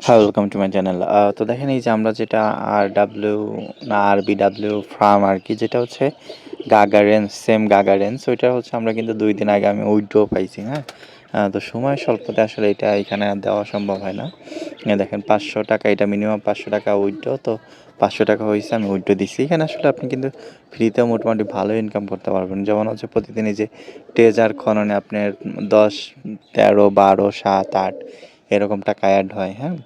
হ্যাঁ welcome to my channel তো দেখেন এই যে আমরা যেটা আর ডাব্লিউ না আর বি ডাব্লিউ ফার্ম আর কি, যেটা হচ্ছে গাগারেন্স সেম গাগারেন্স ওইটা হচ্ছে আমরা কিন্তু দুই দিন আগে আমি উইড্রো পাইছি হ্যাঁ? তো সময় স্বল্পতে আসলে এটা এখানে দেওয়া সম্ভব হয় না। দেখেন পাঁচশো টাকা, এটা মিনিমাম পাঁচশো টাকা উইড্রো তো পাঁচশো টাকা হয়েছে, আমি উইড্রো দিচ্ছি এখানে আসলে আপনি কিন্তু ফ্রিতেও মোটামুটি ভালো ইনকাম করতে পারবেন। যেমন হচ্ছে প্রতিদিন এই যে ট্রেজার খননে আপনার দশ, তেরো, বারো, সাত, আট এরকম টাকা অ্যাড হয় হ্যাঁ?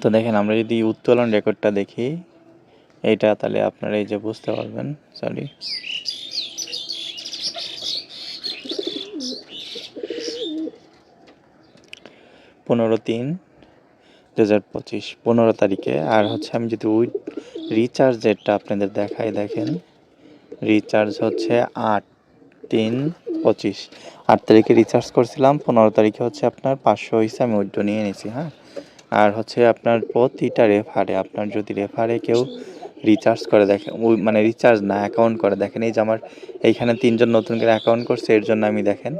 তো দেখেন, আমরা যদি উত্তোলন রেকর্ডটা দেখি, এইটা তাহলে আপনারা এই যে বুঝতে পারবেন সরি পনেরো তিন দু হাজার পঁচিশ, পনেরো তারিখে। আর হচ্ছে আমি যদি উইথ রিচার্জ রেটটা আপনাদের দেখাই, দেখেন। রিচার্জ হচ্ছে আট, তিন পঁচিশ। আট তারিখে রিচার্জ করছিলাম, পনেরো তারিখে হচ্ছে আপনার পাঁচশো হয়েছে আমি উইড্রো নিয়ে নিয়েছি হ্যাঁ। আর হচ্ছে আপনার প্রতিটা রেফারে আপনার যদি রেফারে কেউ রিচার্জ করে দেখেন ওই মানে রিচার্জ না অ্যাকাউন্ট করে দেখেন, এই যে আমার এইখানে তিনজন নতুন করে অ্যাকাউন্ট করছে, এর জন্য আমি দেখেন,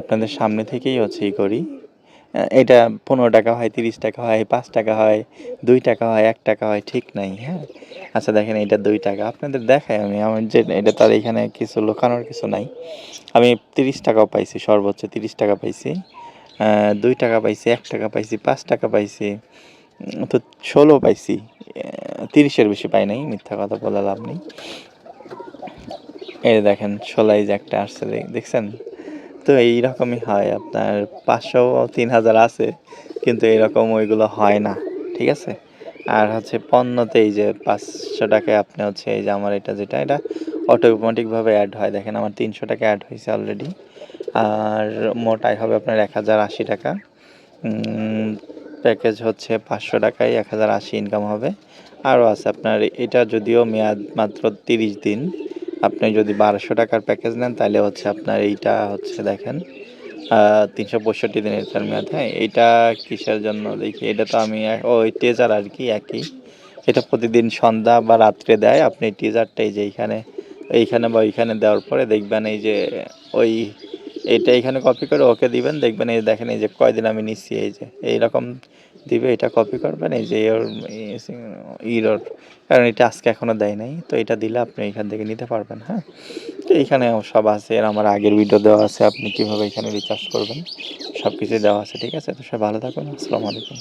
আপনাদের সামনে থেকেই হচ্ছে ই করি। এটা পনেরো টাকা হয়, তিরিশ টাকা হয়, পাঁচ টাকা হয়, দুই টাকা হয়, এক টাকা হয়, ঠিক নাই হ্যাঁ? আচ্ছা দেখেন এটা দুই টাকা। আপনাদের দেখাই আমি, আমার যে এটা তার এখানে কিছু লোকানোর কিছু নাই। আমি তিরিশ টাকাও পাইছি, সর্বোচ্চ তিরিশ টাকা পাইছি। দুই টাকা পাইছি, এক টাকা পাইছি, পাঁচ টাকা পাইছি তো ষোলো পাইছি। তিরিশের বেশি পাই নাই, মিথ্যা কথা বলে লাভ নেই। এই দেখেন ষোলাই যে একটা আসছে দেখছেন? তো এইরকমই হয়, আপনার পাঁচশো তিন হাজার আছে, কিন্তু এরকম ওইগুলো হয় না, ঠিক আছে? আর হচ্ছে পণ্যতে এই যে পাঁচশো টাকায় আপনি হচ্ছে এই যে আমার এটা যেটা, এটা অটোমেটিকভাবে অ্যাড হয়। দেখেন আমার তিনশো টাকা অ্যাড হয়েছে অলরেডি আর মোট আয় হবে আপনার এক হাজার আশি টাকা। প্যাকেজ হচ্ছে পাঁচশো টাকায় এক হাজার আশি ইনকাম হবে। আরও আছে আপনার, এটা যদিও মেয়াদ মাত্র তিরিশ দিন আপনি যদি বারোশো টাকার প্যাকেজ নেন, তাহলে হচ্ছে আপনার এইটা হচ্ছে দেখেন তিনশো পঁয়ষট্টি দিনের এটার মেয়াদ। হ্যাঁ এইটা কিসের জন্য দেখি, এটা তো আমি ওই টেজার আর কি, একই। এটা প্রতিদিন সন্ধ্যা বা রাত্রে দেয়, আপনি টিজারটা এই যে এইখানে এইখানে বা ওইখানে দেওয়ার পরে দেখবেন এই যে ওই এটা এখানে কপি করে ওকে দিবেন, দেখবেন এই দেখেন এই যে কয়দিন আমি নিচ্ছি, এই যে, এইরকম দিবে, এটা কপি করবেন, এই যে ইরোর কারণ এটা আজকে এখনও দেয় নাই, তো এটা দিলে আপনি এখান থেকে নিতে পারবেন হ্যাঁ? তো এইখানে সব আছে, এর আমার আগের ভিডিও দেওয়া আছে, আপনি কীভাবে এখানে রিচার্জ করবেন সব কিছুই দেওয়া আছে, ঠিক আছে? তো সব ভালো থাকবেন আসসালামু আলাইকুম।